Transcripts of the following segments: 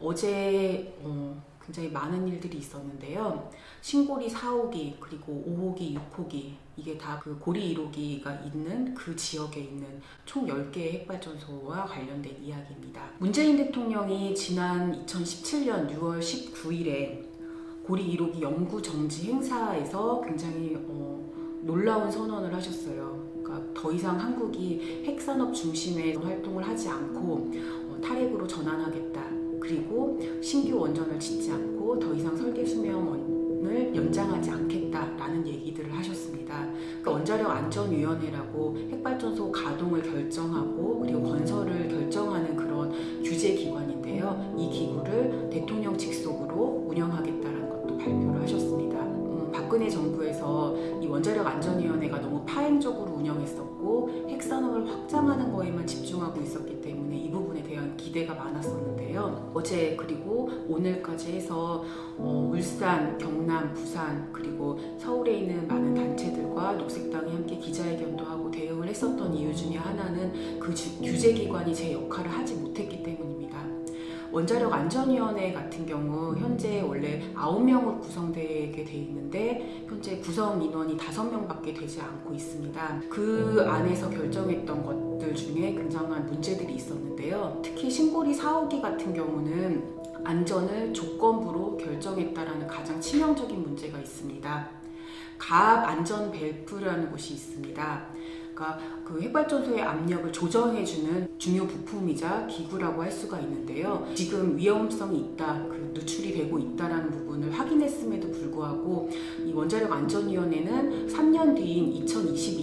어제 어, 굉장히 많은 일들이 있었는데요. 신고리 4호기 그리고 5호기, 6호기 이게 다 그 고리 1호기가 있는 그 지역에 있는 총 10개의 핵발전소와 관련된 이야기입니다. 문재인 대통령이 지난 2017년 6월 19일에 고리 1호기 영구 정지 행사에서 굉장히 어, 놀라운 선언을 하셨어요. 그러니까 더 이상 한국이 핵산업 중심의 활동을 하지 않고 어, 탈핵으로 전환하겠다. 그리고 신규 원전을 짓지 않고 더 이상 설계 수명을 연장하지 않겠다라는 얘기들을 하셨습니다. 그 원자력 안전위원회라고 핵발전소 가동을 결정하고 그리고 건설을 결정하는 그런 규제 기관인데요. 이 기구를 대통령 직속으로 운영하겠다는 것도 발표를 하셨습니다. 음, 박근혜 정부에서 이 원자력 안전위원회가 너무 파행적으로 운영했었고 핵산업을 확장하는 거에만 집중하고 있었기 때문에 이 부분에 대한 기대가 많았었는데 요. 어제 그리고 오늘까지 해서 어, 울산, 경남, 부산 그리고 서울에 있는 많은 단체들과 녹색당이 함께 기자회견도 하고 대응을 했었던 이유 중에 하나는 그 주- 규제기관이 제 역할을 하지 못했기. 원자력 안전위원회 같은 경우 현재 원래 9명으로 구성되게 돼 있는데 현재 구성 인원이 5명밖에 되지 않고 있습니다. 그 안에서 결정했던 것들 중에 굉장한 문제들이 있었는데요. 특히 신고리 4호기 같은 경우는 안전을 조건부로 결정했다라는 가장 치명적인 문제가 있습니다. 가압 안전 벨트라는 곳이 있습니다. 그러니까 그 핵발전소의 압력을 조정해주는 중요 부품이자 기구라고 할 수가 있는데요. 지금 위험성이 있다, 그 누출이 되고 있다라는 부분을 확인했음에도 불구하고 이 원자력 안전위원회는 3년 뒤인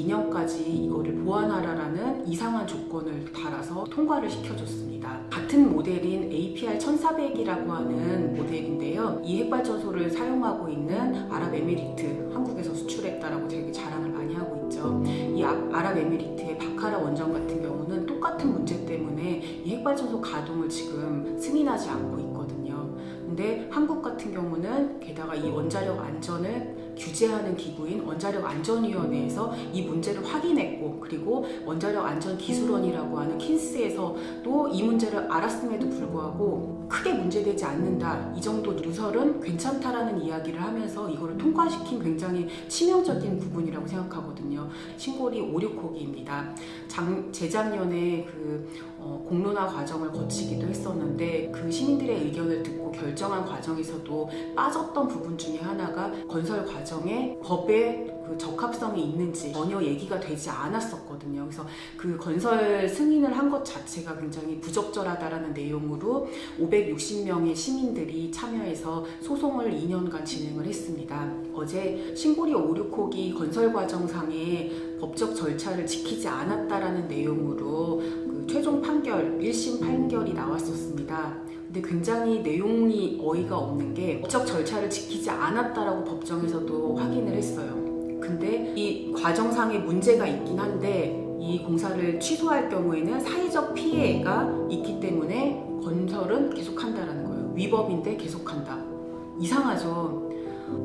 2022년까지 이거를 보완하라라는 이상한 조건을 달아서 통과를 시켜줬습니다. 같은 모델인 APR 1400이라고 하는 모델인데요. 이 핵발전소를 사용하고 있는 아랍에미리트, 한국에서 수출했다라고 되게 자랑을 많이 하고 있죠. 이 아- 아랍에미리트의 바카라 원전 같은 경우는 똑같은 문제 때문에 이 핵발전소 가동을 지금 승인하지 않고 있거든요. 근데 한국 같은 경우는 게다가 이 원자력 안전을 규제하는 기구인 원자력 안전위원회에서 이 문제를 확인했고 그리고 원자력 안전 기술원이라고 하는 킨스에서도 이 문제를 알았음에도 불구하고 크게 문제되지 않는다 이 정도 누설은 괜찮다라는 이야기를 하면서 이거를 통과시킨 굉장히 치명적인 부분이라고 생각하거든요. 신고리 5, 6호기입니다. 장, 재작년에 그 어, 공론화 과정을 거치기도 했었는데 그 시민들의 의견을 듣고 결정한 과정에서도 빠졌던 부분 중에 하나가 건설 과정 에 법의 그 적합성이 있는지 전혀 얘기가 되지 않았었거든요. 그래서 그 건설 승인을 한 것 자체가 굉장히 부적절하다라는 내용으로 560명의 시민들이 참여해서 소송을 2년간 진행을 했습니다. 어제 신고리 5, 6호기 건설 과정상의 법적 절차를 지키지 않았다라는 내용으로 그 최종 판결 1심 판결이 나왔었습니다. 근데 굉장히 내용이 어이가 없는 게 법적 절차를 지키지 않았다라고 법정에서도 확인을 했어요. 근데 이 과정상의 문제가 있긴 한데 이 공사를 취소할 경우에는 사회적 피해가 있기 때문에 건설은 계속한다라는 거예요. 위법인데 계속한다. 이상하죠.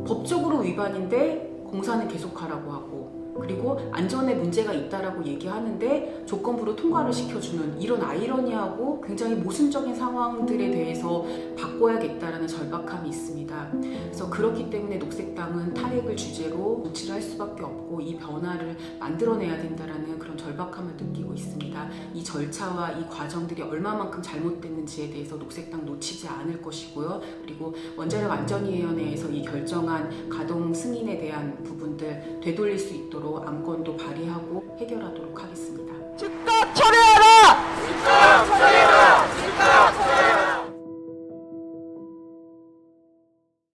법적으로 위반인데 공사는 계속하라고 하고 그리고 안전에 문제가 있다라고 얘기하는데 조건부로 통과를 시켜주는 이런 아이러니하고 굉장히 모순적인 상황들에 대해서 바꿔야겠다라는 절박함이 있습니다. 그래서 그렇기 때문에 녹색당은 탈핵을 주제로 조치를 할 수밖에 없고 이 변화를 만들어내야 된다라는 절박함을 느끼고 있습니다. 이 절차와 이 과정들이 얼마만큼 잘못됐는지에 대해서 녹색당 놓치지 않을 것이고요. 그리고 원자력 안전위원회에서 이 결정한 가동 승인에 대한 부분들 되돌릴 수 있도록 안건도 발의하고 해결하도록 하겠습니다.